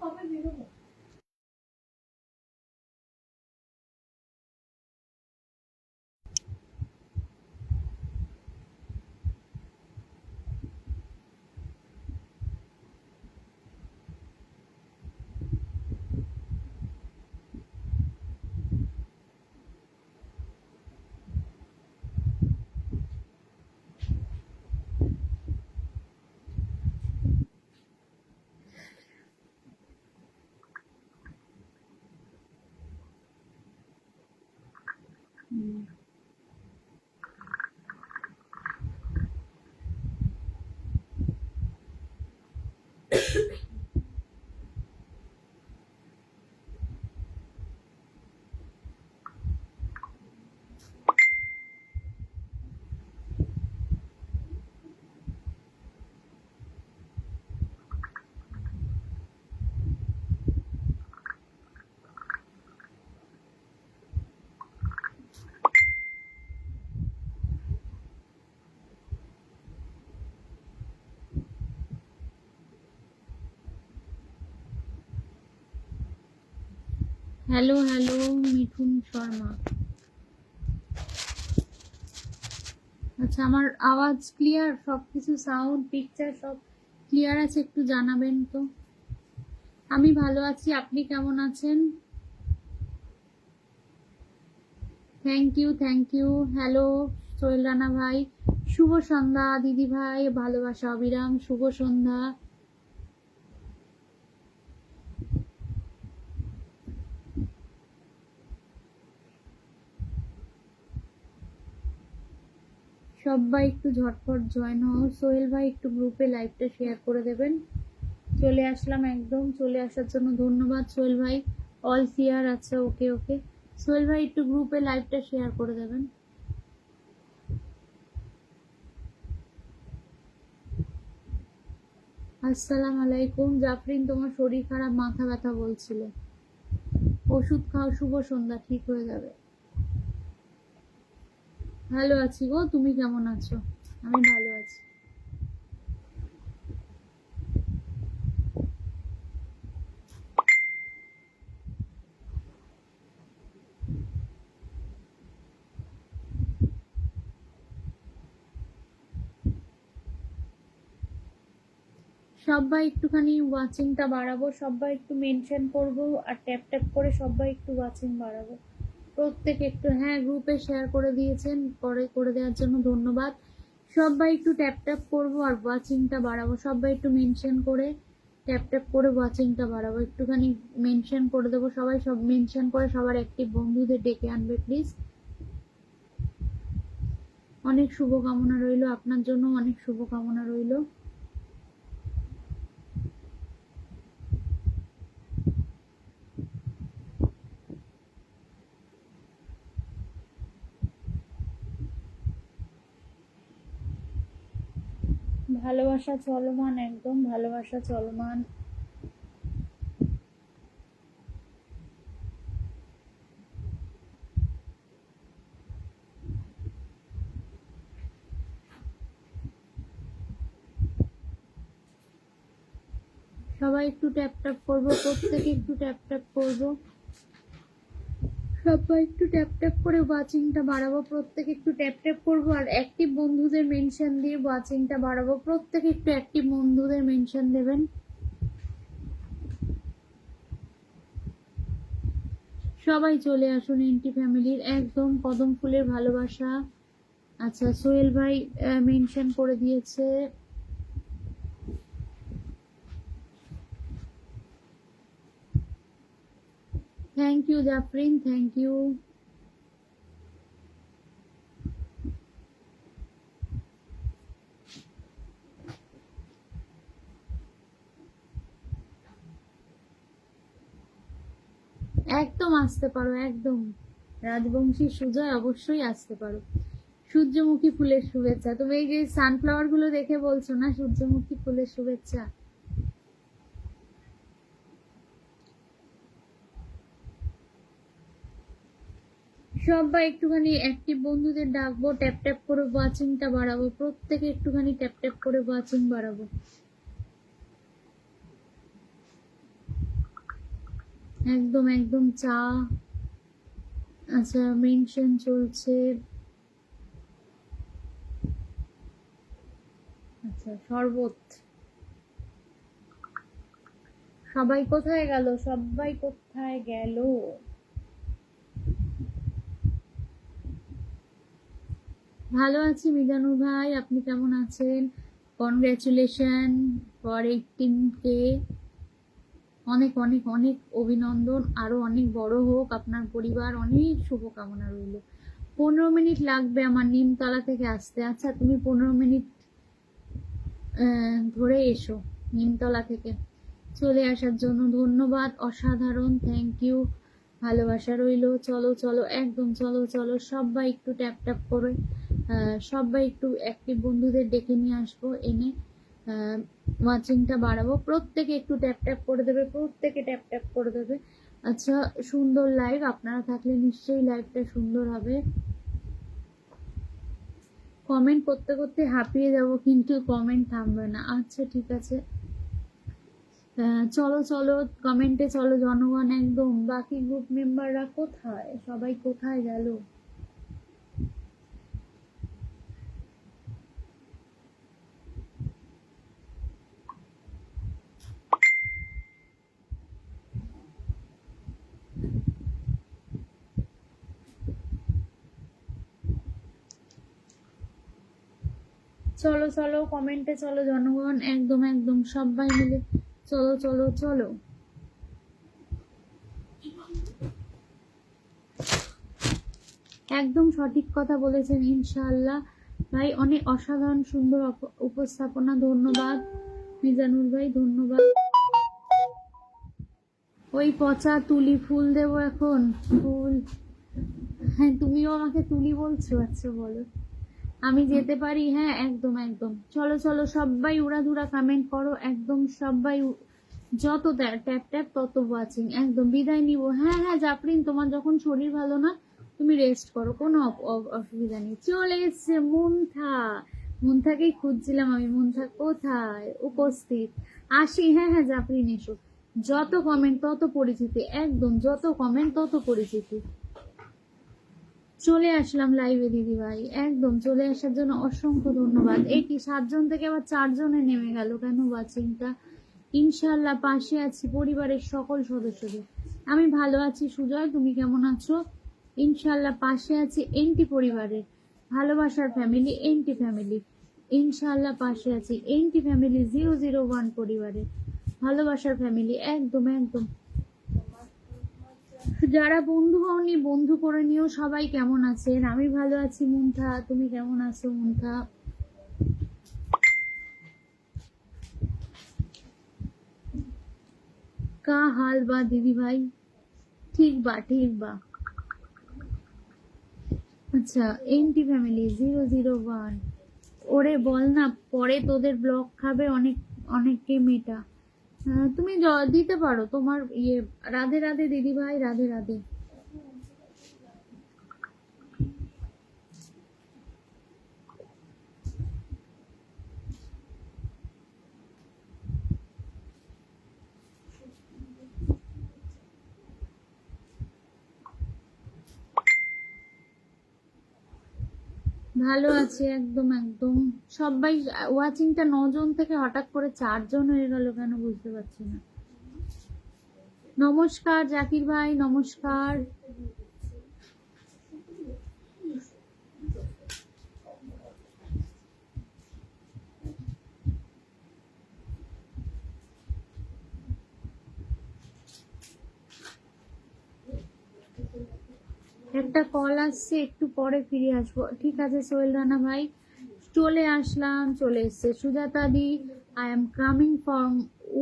Makan. 嗯。hello hello, Mithun Sharma. আচ্ছা আমার আওয়াজ ক্লিয়ার সব কিছু সাউন্ড পিকচার সব ক্লিয়ার আছে? একটু জানাবেন তো। আমি ভালো আছি, আপনি কেমন আছেন? Thank you thank you hello Sohel Rana ভাই। শুভ সন্ধ্যা, দিদি ভাই। ভালোবাসা, অবিরাম। শুভ সন্ধ্যা। সবাই একটু ঝটফট জয়েন হও। সোহেল ভাই, একটু গ্রুপে লাইভটা শেয়ার করে দেবেন। চলে আসলাম একদম, চলে আসার জন্য ধন্যবাদ সোহেল ভাই। অল শেয়ার আছে ওকে ওকে সোহেল ভাই, একটু গ্রুপে লাইভটা শেয়ার করে দেবেন। আসসালাম আলাইকুম। জাফরিন, তোমার শরীর খারাপ, মাথা ব্যথা বলছিলে। ওষুধ খাও, শুভ সন্ধ্যা, ঠিক হয়ে যাবে। ভালো আছি গো, তুমি কেমন আছো? আমি ভালো আছি। সবাই একটুখানি ওয়াচিংটা বাড়াবো, সবাই একটু মেনশন করব আর ট্যাপ ট্যাপ করে সবাই একটু ওয়াচিং বাড়াবো। প্রত্যেকে একটু হ্যাঁ গ্রুপে শেয়ার করে দিয়েছেন করে করে দেওয়ার জন্য ধন্যবাদ। সবাই একটু ট্যাপ ট্যাপ করব আর ওয়াচিংটা বাড়াবো। সবাই একটু মেনশন করে ট্যাপ ট্যাপ করে ওয়াচিংটা বাড়াবো। একটুখানি মেনশন করে দেবো। সবাই সব মেনশন করে সবার একটি বন্ধুদের ডেকে আনবে প্লিজ অনেক শুভকামনা রইল। আপনার জন্য অনেক শুভকামনা রইল। ভালোবাসা চলমান, একদম ভালোবাসা চলমান। সবাই একটু ট্যাপ ট্যাপ করব, প্রত্যেকে একটু ট্যাপ ট্যাপ করব। সবাই একটু ট্যাপ ট্যাপ করে ওয়াচিংটা বাড়াবো, প্রত্যেকে একটু ট্যাপ ট্যাপ করব আর অ্যাক্টিভ বন্ধুদের মেনশন দিয়ে ওয়াচিংটা বাড়াবো, প্রত্যেকে একটু অ্যাক্টিভ বন্ধুদের মেনশন দেবেন। সবাই চলে আসুন এনটি ফ্যামিলির, একদম কদম ফুলের ভালোবাসা। আচ্ছা সোহেল ভাই মেনশন করে দিয়েছে। Thank you Jafrin thank you একদম আসতে পারো, একদম। রাজবংশী সুজয় অবশ্যই আসতে পারো। সূর্যমুখী ফুলের শুভেচ্ছা। তুমি এই যে সানফ্লাওয়ারগুলো দেখে বলছো না, সূর্যমুখী ফুলের শুভেচ্ছা। সবাই একটুখানি অ্যাক্টিভ বন্ধুদের ডাকবো ট্যাপ ট্যাপ করে ওয়াচিংটা বাড়াবো, প্রত্যেকে একটুখানি ট্যাপ ট্যাপ করে ওয়াচিং বাড়াবো। একদম একদম চা আচ্ছা মেনশন চলছে। আচ্ছা শরবত। সবাই কোথায় গেল? সবাই কোথায় গেল? ভালো আছি মিজানুর ভাই, আপনি কেমন আছেন? কনগ্রাচুলেশন ফর এইটিন কে অনেক অনেক অনেক অভিনন্দন, আরও অনেক বড় হোক। আপনার পরিবার অনেক শুভকামনা রইল। পনেরো মিনিট লাগবে আমার নিমতলা থেকে আসতে। আচ্ছা তুমি পনেরো মিনিট ধরে এসো নিমতলা থেকে। চলে আসার জন্য ধন্যবাদ, অসাধারণ থ্যাংক ইউ ভালোবাসা রইল। চলো চলো, একদম চলো চলো, সবাই একটু ট্যাপ ট্যাপ করে। সবাই একটু অ্যাক্টিভ বন্ধুদের ডেকে নিয়ে আসব, এনে ওয়াচিংটা বাড়াবো। প্রত্যেকে একটু ট্যাপ ট্যাপ করে দেবে, প্রত্যেকে ট্যাপ ট্যাপ করে দেবে। আচ্ছা সুন্দর লাইভ আপনারা থাকলে নিশ্চয়ই লাইভটা সুন্দর হবে। কমেন্ট করতে করতে হাঁপিয়ে যাব, কিন্তু কমেন্ট থামবে না। আচ্ছা ঠিক আছে। চলো চলো কমেন্টে চলো, জনগণ একদম। বাকি গ্রুপ মেম্বাররা কোথায়? সবাই কোথায় গেল? চলো চলো কমেন্টে চলো, জনগণ, একদম একদম, সবাই মিলে। চলো চলো চলো। একদম সঠিক কথা বলেছেন, ইনশাআল্লাহ। ভাই, অনেক অসাধারণ, সুন্দর উপস্থাপনা, ধন্যবাদ। মিজানুর ভাই, ধন্যবাদ। ওই পচা তুলি ফুল দেবো এখন। ফুল। হ্যাঁ তুমিও আমাকে তুলি বলছো আচ্ছা বলো। আমি যেতে পারি? হ্যাঁ একদম একদম। চলো চলো, সবাই উড়াধুরা কমেন্ট করো। একদম সবাই যত ট্যাপ ট্যাপ তত ওয়াচিং একদম, বিদায় নিব। হ্যাঁ হ্যাঁ জাফরিন, তোমার যখন শরীর ভালো না, তুমি রেস্ট করো। কোনো অসুবিধা নেই। চলে এসছে মুন্থা। মুন্থাকেই খুঁজছিলাম আমি। মুন্থা কোথায়? উপস্থিত। আসি। হ্যাঁ হ্যাঁ জাফরিন, এসো। যত কমেন্ট তত পরিচিতি। একদম, যত কমেন্ট তত পরিচিতি। চলে আসলাম লাইভে দিদি ভাই। একদম চলে আসার জন্য অসংখ্য ধন্যবাদ। এই কি, সাতজন থেকে আবার চারজনে নেমে গেল কেন বা চিন্তা? ইনশাল্লাহ পাশে আছি পরিবারের সকল সদস্যদের। আমি ভালো আছি, সুজয়, তুমি কেমন আছো? ইনশাল্লাহ পাশে আছি এনটি পরিবারের। ভালোবাসার ফ্যামিলি এনটি ফ্যামিলি ইনশাল্লাহ পাশে আছি NT family zero zero one পরিবারের। ভালোবাসার ফ্যামিলি একদম একদম। যারা বন্ধু হওনি, বন্ধু করে নিও। সবাই কেমন আছেন? আমি ভালো আছি, মুন্থা। তুমি কেমন আছো, মুন্থা? কা হাল বা দিদি ভাই? ঠিক বা ঠিক বা। আচ্ছা NT family zero zero one ওরে বল না, পরে তোদের ব্লক খাবে, অনেক, অনেককে মেটা। তুমি দিতে পারো। তোমার ইয়ে রাধে রাধে দিদিভাই রাধে রাধে। ভালো আছি, একদম একদম। সবাই ওয়াচিংটা নজন থেকে হঠাৎ করে চারজন হয়ে গেল কেন বুঝতে পারছি না। নমস্কার, জাকির ভাই, নমস্কার একটা কল আসছে, একটু পরে ফিরে আসব। ঠিক আছে, সোহেল রানা ভাই। চলে আসলাম, চলে এসছে সুজাতা দি। I am coming from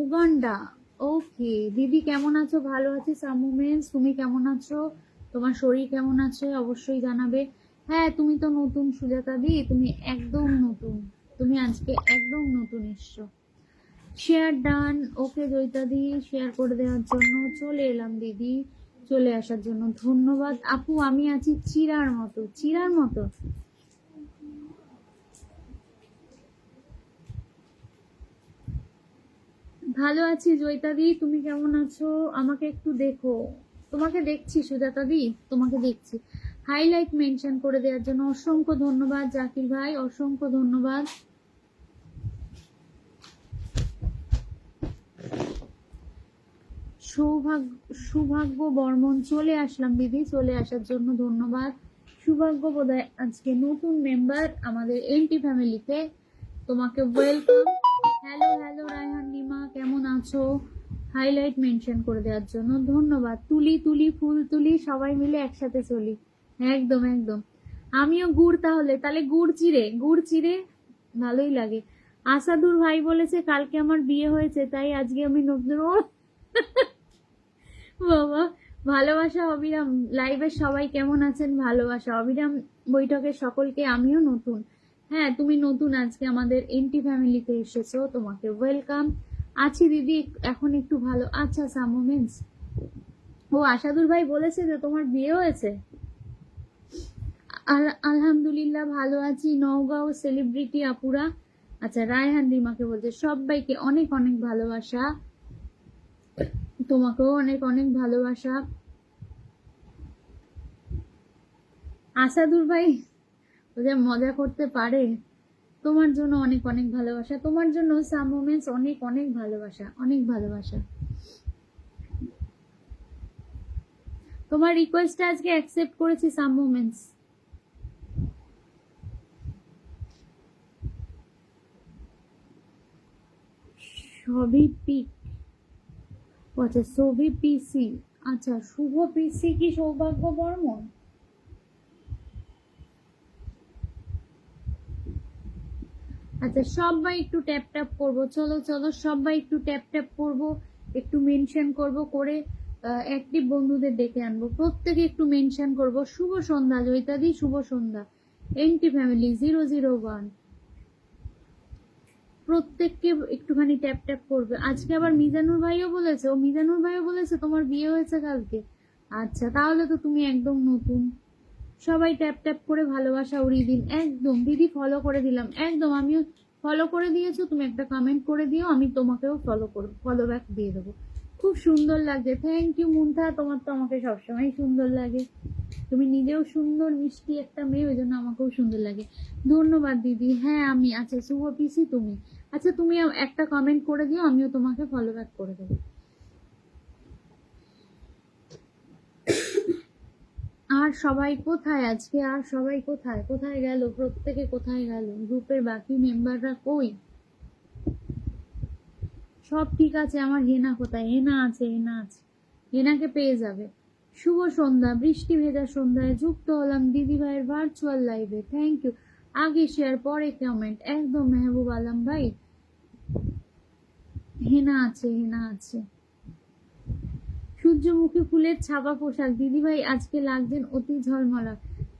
Uganda okay দিদি কেমন আছো? ভালো আছি সামুমেন্স তুমি কেমন আছো? তোমার শরীর কেমন আছে? অবশ্যই জানাবে। হ্যাঁ তুমি তো নতুন সুজাতা দি, তুমি একদম নতুন। তুমি আজকে একদম নতুন এসছো। শেয়ার ডান ওকে জয়িতা দি শেয়ার করে দেওয়ার জন্য চলে এলাম, দিদি। চলে আসার জন্য ধন্যবাদ। আপু, আমি আছি চিরার মতো চিরার মতো। ভালো আছি জয়িতাদি তুমি কেমন আছো? আমাকে একটু দেখো। তোমাকে দেখছি, সুজাতা দি, তোমাকে দেখছি। হাইলাইট মেনশন করে দেওয়ার জন্য অসংখ্য ধন্যবাদ, জাকির ভাই, অসংখ্য ধন্যবাদ। সৌভাগ্য সৌভাগ্য বর্মন চলে আসলাম দিদি। চলে আসার জন্য ধন্যবাদ। সৌভাগ্য বোধহয় আজকে নতুন মেম্বার আমাদের এনটি ফ্যামিলিতে। তোমাকে ওয়েলকাম হ্যালো হ্যালো রায়হান নিমা কেমন আছো? হাইলাইট মেনশন করে দেওয়ার জন্য ধন্যবাদ। তুলি তুলি, ফুল তুলি, সবাই মিলে একসাথে চলি। একদম একদম। আমিও গুড় তাহলে। তাহলে গুড় চিড়ে গুড় চিড়ে ভালোই লাগে। আসাদুর ভাই বলেছে, কালকে আমার বিয়ে হয়েছে, তাই আজকে আমি ও বাবা, ভালোবাসা অবিরাম। লাইভের সবাই কেমন আছেন? ভালোবাসা অবিরাম। বৈঠকের সকলকে আমিও নতুন। হ্যাঁ তুমি নতুন আজকে আমাদের এনটি ফ্যামিলিতে এসেছ, তোমাকে ওয়েলকাম। আছি দিদি, এখন একটু ভালো। আচ্ছা সামোমেন্স ও আশাদুর ভাই বলেছে যে তোমার বিয়ে হয়েছে? আল- আলহামদুলিল্লাহ, ভালো আছি। নওগাঁও সেলিব্রিটি আপুরা। আচ্ছা রায়হান রিমাকে বলছে, সবাইকে অনেক অনেক ভালোবাসা। তোমাকেও অনেক অনেক ভালোবাসা। আসাদুর ভাই যে মজা করতে পারে, তোমার জন্য অনেক অনেক ভালোবাসা। তোমার জন্য সাম মোমেন্টস অনেক অনেক ভালোবাসা অনেক ভালোবাসা। তোমার রিকোয়েস্টটা আজকে অ্যাকসেপ্ট করেছি সাম মোমেন্টস সবই পিক আচ্ছা সবই পিসি আচ্ছা শুভ পিসি কি সৌভাগ্য বর্মন আচ্ছা সবাই একটু ট্যাপ ট্যাপ করব। চলো চলো, সবাই একটু ট্যাপ ট্যাপ করব, একটু মেনশন করব, করে অ্যাক্টিভ বন্ধুদের ডেকে আনব। প্রত্যেকে একটু মেনশন করব। শুভ সন্ধ্যা জয়িতাদি শুভ সন্ধ্যা। NT family zero zero one প্রত্যেককে একটুখানি ট্যাপ ট্যাপ করবে। আজকে আবার মিজানুর ভাইও বলেছে, ও মিজানুর ভাইও বলেছে তোমার বিয়ে হয়েছে কালকে। আচ্ছা তাহলে তো তুমি একদম নতুন। সবাই ট্যাপ ট্যাপ করে ভালোবাসা উড়িয়ে দিন। একদম, দিদি ফলো করে দিলাম। একদম, আমিও ফলো করে দিয়েছ, তুমি একটা কমেন্ট করে দিও, আমি তোমাকেও ফলো করব ফলো ব্যাক দিয়ে দেবো। খুব সুন্দর লাগছে। Thank you Muntha. তোমার তো আমাকে সবসময় সুন্দর লাগে। তুমি নিজেও সুন্দর, মিষ্টি একটা মেয়ে, ওই জন্য আমাকেও সুন্দর লাগে। ধন্যবাদ দিদি। হ্যাঁ আমি আচ্ছা শুভ পিসি তুমি। আচ্ছা তুমি একটা কমেন্ট করে দিও, আমিও তোমাকে ফলো ব্যাক করে দেবো। আর সবাই কোথায়? আজকে আর সবাই কোথায়? কোথায় গেল? প্রত্যেকে কোথায় গেল? গ্রুপের বাকি মেম্বাররা কই? সব ঠিক আছে, আমার হেনা কোথায়? হেনা আছে হেনা আছে। হেনাকে পেয়ে যাবে। শুভ সন্ধ্যা, বৃষ্টি ভেজা সন্ধ্যায় যুক্ত হলাম দিদি ভাইয়ের ভার্চুয়াল লাইভে থ্যাংক ইউ আগে শেয়ার, পরে কমেন্ট একদম মেহবুব আলম ভাই। হেনা আছে হেনা আছে। সূর্যমুখী ফুলের ছাপা পোশাক। দিদিভাই আজকে লাগছেন অতি ঝলমলা।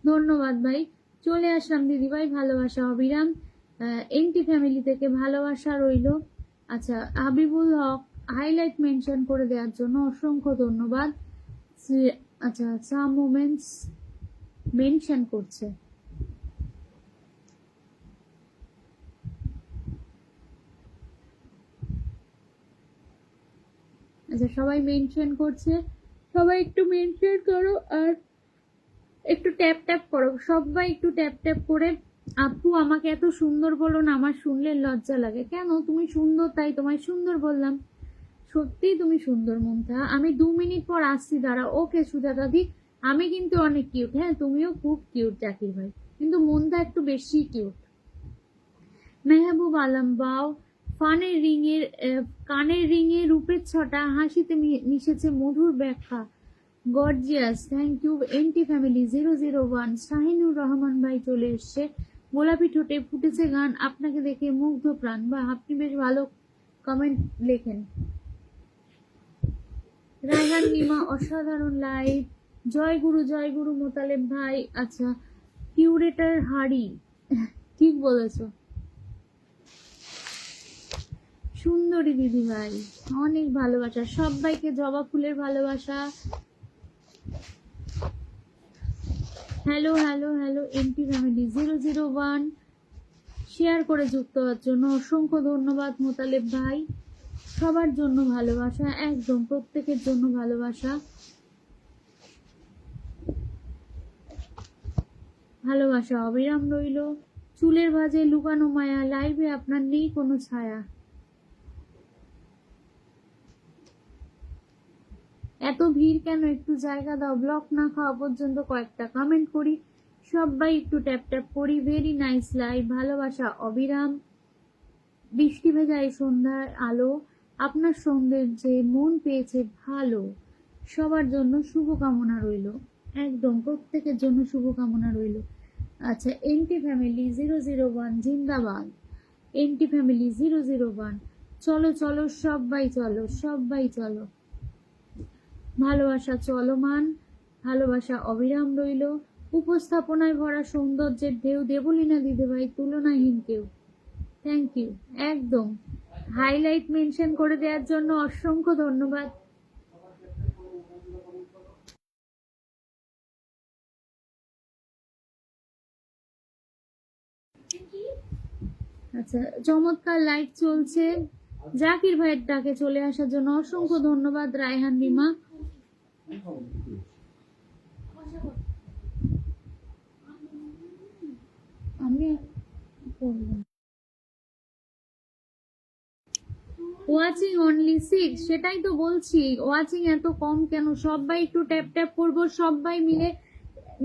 ধন্যবাদ ভাই। চলে আসলাম দিদিভাই ভালোবাসা অবিরাম। এনটি ফ্যামিলি থেকে ভালোবাসা রইল। আচ্ছা হাবিবুল হক হাইলাইট মেনশন করে দেওয়ার জন্য অসংখ্য ধন্যবাদ। আচ্ছা সাম মোমেন্টস মেনশন করছে। আচ্ছা সবাই মেনশন করছে। সবাই একটু মেনশন করো আর একটু ট্যাপ ট্যাপ করো। সবাই একটু ট্যাপ ট্যাপ করে, আপু, আমাকে এত সুন্দর বলো না, আমার শুনলে লজ্জা লাগে। কেন? তুমি সুন্দর, তাই তোমায় সুন্দর বললাম। সত্যিই তুমি সুন্দর, মমতা। আমি দু মিনিট পর আসছি, দাঁড়া। ওকে, সুজাতা দাদি আমি কিন্তু অনেক কিউট হ্যাঁ তুমিও খুব কিউট জাকির ভাই। কিন্তু মনটা একটু বেশি কিউট মেহবুব আলম, বাও। ফানের রিংয়ের কানের রিংয়ে রূপের ছটা হাসিতে মিশেছে মধুর ব্যাখ্যা। Gorgeous, thank you, NT family zero zero one, Shahinur Rahman ভাই চলে এসছে। গোলাপি ঠোঁটে ফুটেছে গান, আপনাকে দেখে মুগ্ধ প্রাণ। বা আপনি বেশ ভালো কমেন্ট লেখেন। রায়হান নিমা অসাধারণ লাইভ জয় গুরু জয় গুরু মোতালেব ভাই। আচ্ছা কিউরেটার হাড়ি। ঠিক বলেছ। সুন্দরী দিদি ভাই, অনেক ভালোবাসা। সবাইকে জবা ফুলের ভালোবাসা। Hello hello hello MP family zero zero one share করে যুক্ত হওয়ার জন্য অসংখ্য ধন্যবাদ মোতালেব ভাই। সবার জন্য ভালোবাসা, একদম প্রত্যেকের জন্য ভালোবাসা। ভালোবাসা অবিরাম রইল। চুলের ভাজে লুকানো মায়া লাইভে আপনার নেই কোনো ছায়া। এত ভিড় কেন? একটু জায়গা দাও ব্লক না খাওয়া পর্যন্ত কয়েকটা কমেন্ট করি। সবাই একটু ট্যাপ ট্যাপ করি। ভেরি নাইস লাইভ ভালোবাসা, অবিরাম। বৃষ্টি ভেজা এই সন্ধ্যার আলো, আপনার সৌন্দর্যে মন পেয়েছে ভালো, সবার জন্য শুভকামনা রইল। একদম প্রত্যেকের জন্য শুভকামনা রইল। আচ্ছা NT family zero zero one জিন্দাবাদ। NT family zero zero one চলো চলো, সবাই চলো সবাই চলো। ভালোবাসা চলমান, ভালোবাসা অবিরাম রইল, উপস্থাপনায় ভরা সৌন্দর্যের ঢেউ দেবলীনা দিদিভাই তুলনাহীন কেউ। থ্যাংক ইউ একদম। হাইলাইট মেনশন করে দেওয়ার জন্য অসংখ্য ধন্যবাদ। আচ্ছা চমৎকার লাইট চলছে। জাকির ভাইয়ের ডাকে চলে আসার জন্য অসংখ্য ধন্যবাদ, Raihan Rima. Watching only six সেটাই তো বলছি। ওয়াচিং এত কম কেন? সবাই একটু ট্যাপ ট্যাপ করব সবাই মিলে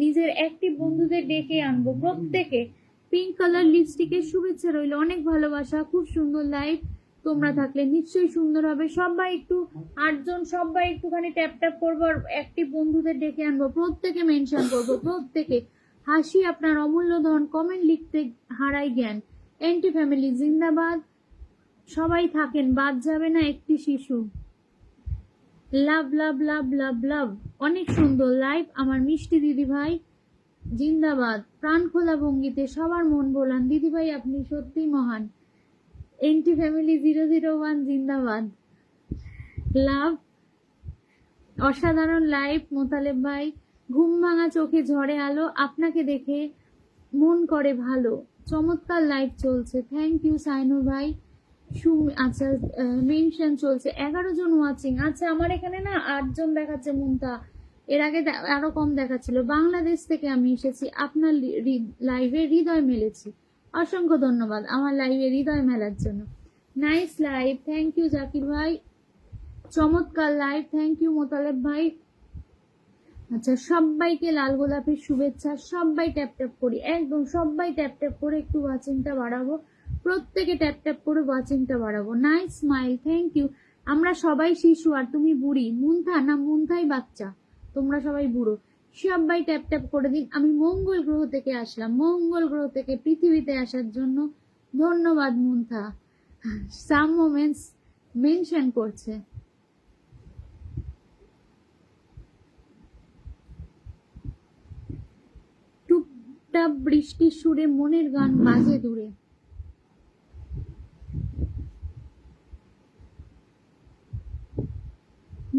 নিজের অ্যাক্টিভ বন্ধুদের ডেকে আনব প্রত্যেকে। পিঙ্ক কালার লিপস্টিকের শুভেচ্ছা রইল, অনেক ভালোবাসা, খুব সুন্দর লাইভ তোমরা থাকলে নিশ্চয়ই সুন্দর হবে। সবাই একটু আটজন সবাই একটুখানি ট্যাপ ট্যাপ করব আর অ্যাক্টিভ বন্ধুদের ডেকে আনব প্রত্যেকে মেনশন করব প্রত্যেকে। হাসি আপনার অমূল্য ধন কমেন্ট লিখতে হারাই জ্ঞান। এন্টি ফ্যামিলি জিন্দাবাদ। সবাই থাকেন বাদ যাবে না একটি শিশু। লাভ লাভ লাভ লাভ লাভ অনেক সুন্দর লাইভ আমার মিষ্টি দিদি ভাই জিন্দাবাদ। প্রাণ খোলা ভঙ্গিতে সবার মন ভোলান দিদি ভাই আপনি সত্যি মহান। NT family zero zero one জিন্দাবাদ। লাভ অসাধারণ লাইভ মোতালেব ভাই। ঘুম ভাঙা চোখে ঝড়ে আলো, আপনাকে দেখে মন করে ভালো। চমৎকার লাইভ চলছে। থ্যাংক ইউ সাইনুর ভাই। আচ্ছা মেনশন চলছে। এগারো জন ওয়াচিং আচ্ছা আমার এখানে না আটজন দেখাচ্ছে মুন্তা। এর আগে আরও কম দেখাচ্ছিল। বাংলাদেশ থেকে আমি এসেছি। আপনার লাইভে হৃদয় মেলেছি। অসংখ্য ধন্যবাদ আমার লাইভে হৃদয় মেলার জন্য। Nice live thank you Zakir ভাই। চমৎকার লাইভ থ্যাংক ইউ মোতালেব ভাই। আচ্ছা সবাইকে লাল গোলাপের শুভেচ্ছা, সবাই ট্যাপ ট্যাপ করি, একদম সবাই ট্যাপ ট্যাপ করে একটু ওয়াচিংটা বাড়াবো। প্রত্যেকে ট্যাপ ট্যাপ করে ওয়াচিংটা বাড়াবো। নাইস স্মাইল থ্যাংক ইউ আমরা সবাই শিশু, আর তুমি বুড়ি, মুন্থা না মুন্থাই বাচ্চা? তোমরা সবাই বুড়ো। সবাই ট্যাপ ট্যাপ করে দিন আমি মঙ্গল গ্রহ থেকে আসলাম। মঙ্গল গ্রহ থেকে পৃথিবীতে আসার জন্য ধন্যবাদ মুন্থা। সাম মোমেন্টস মেনশন করছে। টুপটাপ বৃষ্টির সুরে মনের গান বাজে দূরে।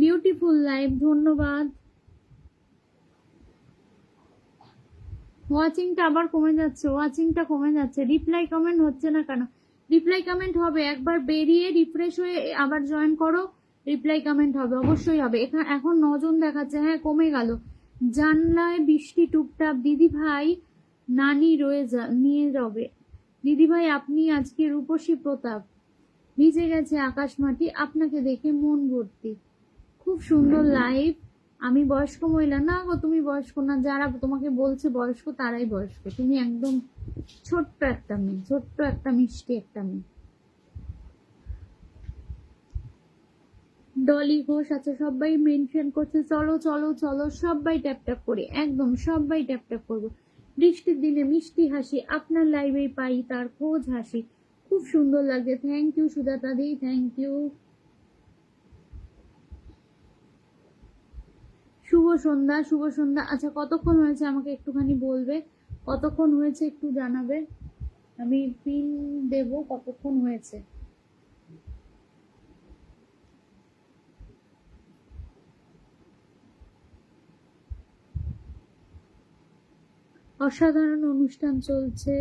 বিউটিফুল লাইফ ধন্যবাদ। ওয়াচিংটা আবার কমে যাচ্ছে ওয়াচিংটা কমে যাচ্ছে। রিপ্লাই কমেন্ট হচ্ছে না কেন? রিপ্লাই কমেন্ট হবে একবার বেরিয়ে রিফ্রেশ হয়ে আবার জয়েন করো রিপ্লাই কমেন্ট হবে অবশ্যই হবে। এখানে এখন নজন দেখাচ্ছে হ্যাঁ কমে গেল। জানলায় বৃষ্টি টুপটাপ দিদি ভাই নানি রয়ে যা নিয়ে যাবে। দিদি ভাই আপনি আজকে রূপসী প্রতাপ। ভিজে গেছে আকাশ মাটি আপনাকে দেখে মন ভর্তি। খুব সুন্দর লাইভ আমি বয়স্ক মহিলা। না গো, তুমি বয়স্ক না, যারা তোমাকে বলছে বয়স্ক, তারাই বয়স্ক। তুমি একদম ছোট্ট একটা মেয়ে, ছোট্ট একটা মিষ্টি একটা মেয়ে। ডলি ঘোষ আছে, সবাই মেনশন করছে। চলো চলো চলো, সবাই ট্যাপ ট্যাপ করে, একদম সবাই ট্যাপ ট্যাপ করব। বৃষ্টির দিনে মিষ্টি হাসি, আপনার লাইভে পাই, তার খোঁজ হাসি। খুব সুন্দর লাগছে। থ্যাংক ইউ সুজাতা দি থ্যাংক ইউ শুভ সন্ধ্যা শুভ সন্ধ্যা। আচ্ছা কতক্ষণ হয়েছে আমাকে একটুখানি বলবে? কতক্ষণ হয়েছে একটু জানাবে? আমি পিন দেব, কতক্ষণ হয়েছে? অসাধারণ অনুষ্ঠান চলছে।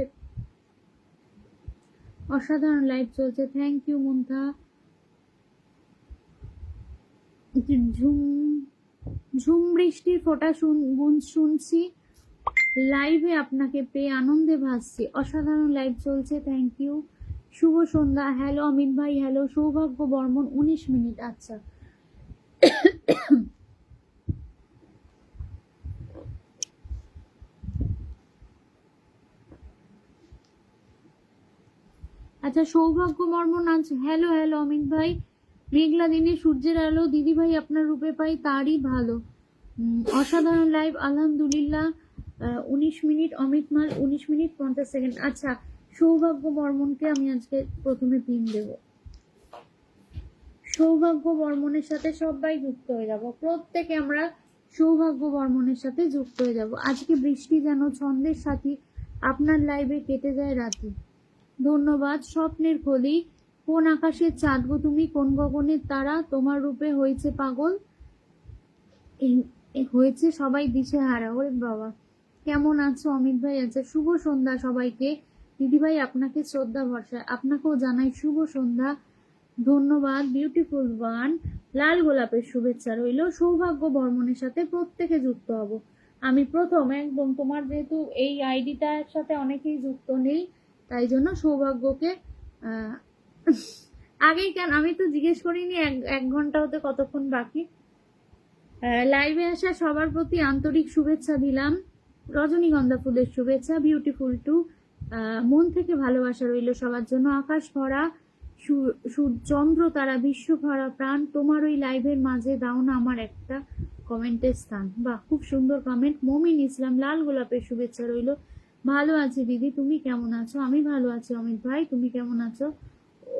অসাধারণ লাইভ চলছে। Thank you মুন্থা। ঝুম ঝুম বৃষ্টির ফোটা শুনছি। লাইভে আপনাকে পেয়ে আনন্দে ভাসছি। অসাধারণ লাইভ চলছে থ্যাংক ইউ শুভ সন্ধ্যা। হ্যালো অমিত ভাই। হ্যালো সৌভাগ্য বর্মন, উনিশ মিনিট। আচ্ছা। আচ্ছা সৌভাগ্য বর্মন আছে হ্যালো হ্যালো অমিত ভাই। মেঘলা দিনে সূর্যের আলো দিদি ভাই আপনার রূপে পাই, তারই ভালো। অসাধারণ লাইভ আলহামদুলিল্লাহ। উনিশ মিনিট, অমিত মাল, উনিশ মিনিট, পঞ্চাশ সেকেন্ড। আচ্ছা সৌভাগ্য বর্মনকে আমি আজকে প্রথমে পিন দেব। সৌভাগ্য বর্মনের সাথে সবাই যুক্ত হয়ে যাব। প্রত্যেকে আমরা সৌভাগ্য বর্মনের সাথে যুক্ত হয়ে যাব। আজকে বৃষ্টি যেন ছন্দের সাথে আপনার লাইভে কেটে যায় রাতে। ধন্যবাদ, স্বপ্নের খলি। কোন আকাশের চাঁদ গো তুমি, কোন গগনের তারা, তোমার রূপে হয়েছে পাগল। হয়েছে সবাই দিশে হারা। ওরে বাবা, কেমন আছো অমিত ভাই? আছে শুভ সন্ধ্যা সবাইকে। দিদি ভাই, আপনাকে শ্রদ্ধা, ভরসা। আপনাকেও জানাই শুভ সন্ধ্যা। ধন্যবাদ বিউটিফুল ওয়ান লাল গোলাপের শুভেচ্ছা রইল। সৌভাগ্য বর্মনের সাথে প্রত্যেকে যুক্ত হব। আমি প্রথম, একদম তোমার যেহেতু এই আইডিটার সাথে অনেকেই যুক্ত নেই, তাই জন্য সৌভাগ্যকে আগেই কেন? আমি তো জিজ্ঞেস করিনি, এক ঘণ্টা হতে কতক্ষণ বাকি? লাইভে আসা সবার প্রতি আন্তরিক শুভেচ্ছা দিলাম। রজনীগন্ধা ফুলের শুভেচ্ছা বিউটিফুল টু মন থেকে ভালোবাসা রইল সবার জন্য। আকাশ ভরা চন্দ্র তারা বিশ্ব ভরা প্রাণ। তোমার ওই লাইভের মাঝে দাও না আমার একটা কমেন্টের স্থান। বাহ, খুব সুন্দর কমেন্ট মমিন ইসলাম, লাল গোলাপের শুভেচ্ছা রইল। ভালো আছি দিদি, তুমি কেমন আছো? আমি ভালো আছি অমিত ভাই, তুমি কেমন আছো?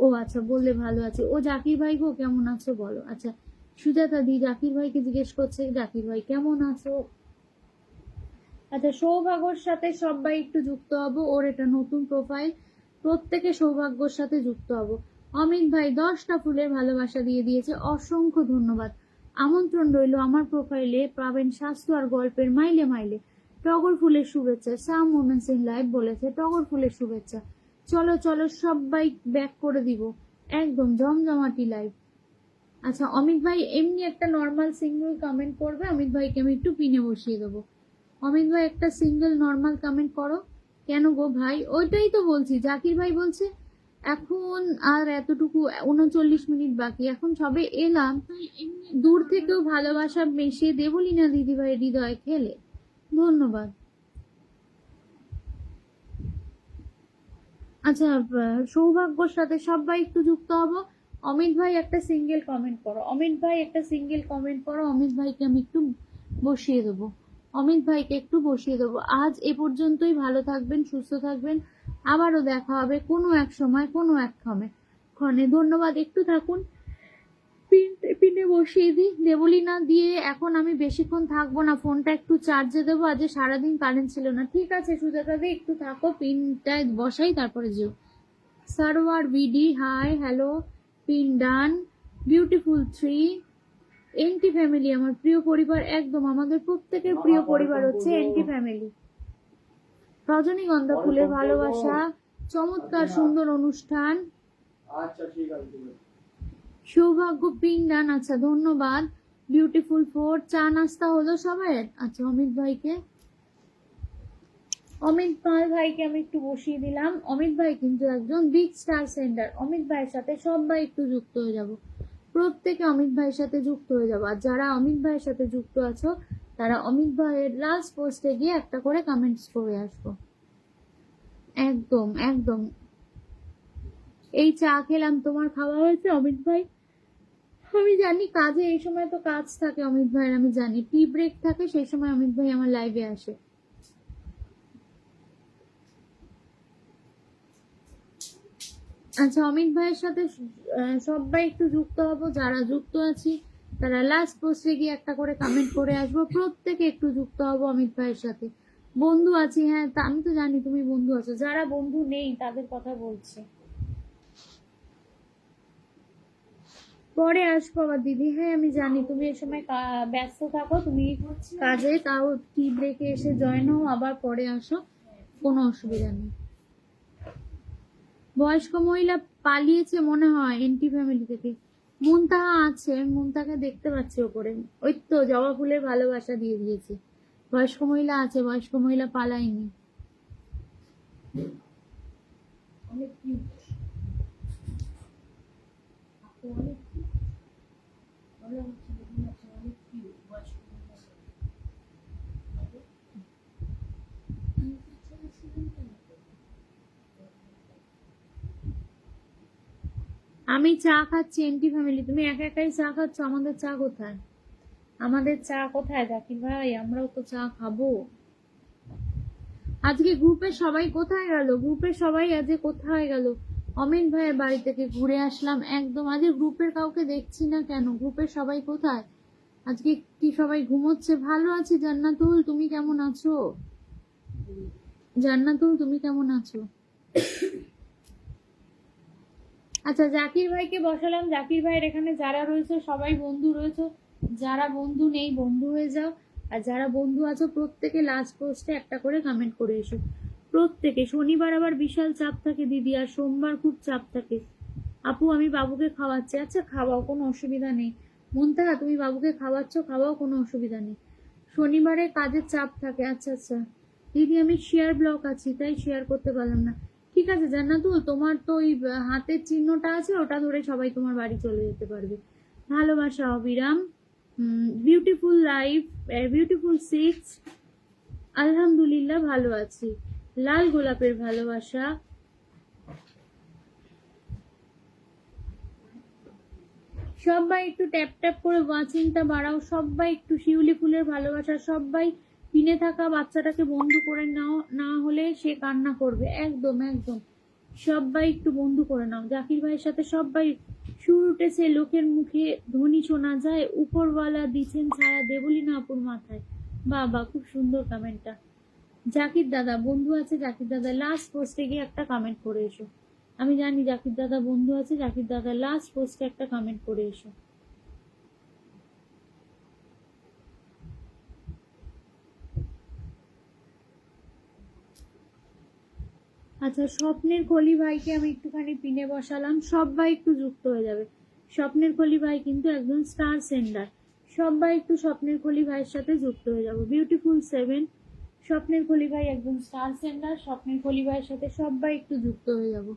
ও আচ্ছা বললে ভালো আছে। ও জাকির ভাই গো কেমন আছো বলো? আচ্ছা সুজাতা দি, জাকির ভাইকে জিজ্ঞেস করছে, জাকির ভাই কেমন আছো? আচ্ছা সৌভাগ্যর সাথে সবাই একটু যুক্ত হব, ওর এটা নতুন প্রোফাইল প্রত্যেকে সৌভাগ্যর সাথে যুক্ত হব। অমিত ভাই দশটা ফুলের ভালোবাসা দিয়ে দিয়েছে, অসংখ্য ধন্যবাদ। আমন্ত্রণ রইল আমার প্রোফাইলে পাবেন স্বাস্থ্য আর গল্পের মাইলে মাইলে। টগর ফুলের শুভেচ্ছা সাম মোমেন্টস ইন লাইফ বলেছে, টগর ফুলের শুভেচ্ছা। চলো চলো, সবাই ব্যাক করে দিব। একদম জমজমাটি লাইভ আচ্ছা অমিত ভাই, এমনি একটা নর্মাল সিঙ্গেল কমেন্ট করবে, অমিত ভাইকে আমি একটু পিনে বসিয়ে দেবো। অমিত ভাই, একটা সিঙ্গেল নর্মাল কমেন্ট করো। কেন গো ভাই? ওইটাই তো বলছি, জাকির ভাই বলছে, এখন আর এতটুকু, উনচল্লিশ মিনিট বাকি, এখন সবে এলাম। দূর থেকেও ভালোবাসা মিশিয়ে দেবলিনা দিদি ভাই হৃদয় খেলে। ধন্যবাদ। আচ্ছা সৌভাগ্যর সাথে সবাই একটু যুক্ত হব। অমিত ভাই একটা সিঙ্গেল কমেন্ট করো। অমিত ভাই একটা সিঙ্গেল কমেন্ট করো। অমিত ভাইকে আমি একটু বসিয়ে দেবো। অমিত ভাইকে একটু বসিয়ে দেবো। আজ এ পর্যন্তই। ভালো থাকবেন, সুস্থ থাকবেন। আবারও দেখা হবে কোনো এক সময়, কোনো এক ক্ষণে ধন্যবাদ। একটু থাকুন। পিন- পিনে বসিয়ে দিই। দেবলি না দিয়ে এখন আমি বেশিক্ষণ থাকব না। ফোনটা একটু চার্জে দেবো। আজ সারাদিন কারেন্ট ছিল না। ঠিক আছে সুজাতা দি একটু থাকো। পিনটায় বসাই তারপরে যেও। Sarwar BD hi hello pin done beautiful three NT family আমার প্রিয় পরিবার একদম আমাদের প্রত্যেকের প্রিয় পরিবার হচ্ছে এনটি ফ্যামিলি। রজনীগন্ধা ফুলের ভালোবাসা চমৎকার সুন্দর অনুষ্ঠান। আচ্ছা ঠিক আছে। সৌভাগ্য পিং ডান আচ্ছা ধন্যবাদ। বিউটিফুল ফোর চা নাস্তা হলো সবাই আচ্ছা অমিত ভাইকে। অমিত পাল ভাইকে আমি একটু বসিয়ে দিলাম। অমিত ভাই কিন্তু একজন বিগ স্টার সেন্টার অমিত ভাইয়ের সাথে সবাই একটু যুক্ত হয়ে যাব। প্রত্যেকে অমিত ভাইয়ের সাথে যুক্ত হয়ে যাব। আর যারা অমিত ভাইয়ের সাথে যুক্ত আছো, তারা অমিত ভাইয়ের লাস্ট পোস্টে গিয়ে একটা করে কমেন্টস করে আসব। একদম একদম। এই চা খেলাম, তোমার খাওয়া হয়েছে অমিত ভাই? আমি জানি কাজে এই সময় তো কাজ থাকে অমিত ভাইয়ের, আমি জানি। টি ব্রেক থাকে, সেই সময় অমিত ভাই আমার লাইভে আসে। আচ্ছা অমিত ভাইয়ের সাথে সবাই একটু যুক্ত হব, যারা যুক্ত আছি, তারা লাস্ট পোস্টে গিয়ে একটা করে কমেন্ট করে আসব। প্রত্যেকে একটু যুক্ত হব অমিত ভাইয়ের সাথে। বন্ধু আছি হ্যাঁ আমি তো জানি তুমি বন্ধু আছো। যারা বন্ধু নেই, তাদের কথা বলছি। পরে আসব আবার দিদি। হ্যাঁ আমি জানি, তুমি এই সময় ব্যস্ত থাকো, তুমি কাজে তাও টি ব্রেকে এসে জয়েন হও, আবার পরে আসো, কোনো অসুবিধা নেই। বয়স্ক মহিলা পালিয়েছে মনে হয় এনটি ফ্যামিলি থেকে। মুনতাহা আছে মুনতাকে দেখতে পাচ্ছি ওপরে। ওই তো, জবা ফুলের ভালোবাসা দিয়ে দিয়েছে। বয়স্ক মহিলা আছে, বয়স্ক মহিলা পালায়নি। অনেক cute। আপু অনেক cute। বলা হচ্ছে দেখুন আছে, অনেক cute, বয়স্ক মহিলা। আমি চা খাচ্ছি এনটি ফ্যামিলি তুমি একা একাই চা খাচ্ছ? আমাদের চা কোথায়? আমাদের চা কোথায়, জাকির ভাই? আমরাও তো চা খাব। আজকে গ্রুপের সবাই কোথায় গেল? গ্রুপের সবাই আজকে কোথায় গেল? অমিত ভাইয়ের বাড়ি থেকে ঘুরে আসলাম। একদম আজকে গ্রুপের কাউকে দেখছি না কেন? গ্রুপের সবাই কোথায়? আজকে কি সবাই ঘুমোচ্ছে? ভালো আছি, জান্নাতুল। তুমি কেমন আছো? জান্নাতুল, তুমি কেমন আছো? আচ্ছা জাকির ভাইকে বসালাম। জাকির ভাইয়ের এখানে যারা রয়েছে, সবাই বন্ধু রয়েছে। যারা বন্ধু নেই, বন্ধু হয়ে যাও। আর যারা বন্ধু আছো, প্রত্যেকে লাস্ট পোস্টে একটা করে কমেন্ট করে এসো। প্রত্যেকে, শনিবার আবার বিশাল চাপ থাকে দিদি, আর সোমবার খুব চাপ থাকে। আপু, আমি বাবুকে খাওয়াচ্ছি। আচ্ছা খাওয়াও, কোনো অসুবিধা নেই। মন্তাহা, তুমি বাবুকে খাওয়াচ্ছ, খাওয়াও, কোনো অসুবিধা নেই। শনিবারে কাজের চাপ থাকে। আচ্ছা আচ্ছা। দিদি, আমি শেয়ার ব্লক আছি, তাই শেয়ার করতে পারলাম না। ঠিক আছে জান্নাতুল তোমার তো ওই হাতের চিহ্নটা আছে, ওটা ধরে সবাই তোমার বাড়ি চলে যেতে পারবে। ভালোবাসা, অবিরাম। বিউটিফুল লাইফ বিউটিফুল সিক্স আলহামদুলিল্লাহ, ভালো আছি। লাল গোলাপের ভালোবাসা। সবাই একটু ট্যাপ ট্যাপ করে ওয়াচিংটা বাড়াও, সবাই একটু শিউলি ফুলের ভালোবাসা, সবাই পিনে থাকা বাচ্চাটাকে বন্ধু করে নাও, না হলে সে কান্না করবে। একদম একদম। সবাই একটু বন্ধু করে নাও। জাকির ভাইয়ের সাথে সবাই সুর উঠেছে, লোকের মুখে ধ্বনি শোনা যায়, উপরওয়ালা দিচ্ছেন ছায়া দেবলিনা আপুর মাথায়। বাবা খুব সুন্দর কমেন্টটা জাকির দাদা, বন্ধু আছে জাকির দাদা লাস্ট পোস্টে গিয়ে একটা কমেন্ট করে এসো। আমি জানি জাকির দাদা, বন্ধু আছে জাকির দাদা লাস্ট পোস্টে একটা কমেন্ট করে এসো। আচ্ছা স্বপ্নের কলি ভাইকে আমি একটুখানি পিনে বসালাম। সবাই একটু যুক্ত হয়ে যাবে। স্বপ্নের কলি ভাই কিন্তু একজন স্টার সেন্ডার সবাই একটু স্বপ্নের কলি ভাইয়ের সাথে যুক্ত হয়ে যাব। বিউটিফুল সেভেন স্বপ্নের কলি একজন স্টার সেন্ডার স্বপ্নের কলি ভাইয়ের সাথে সবাই একটু যুক্ত হয়ে যাব।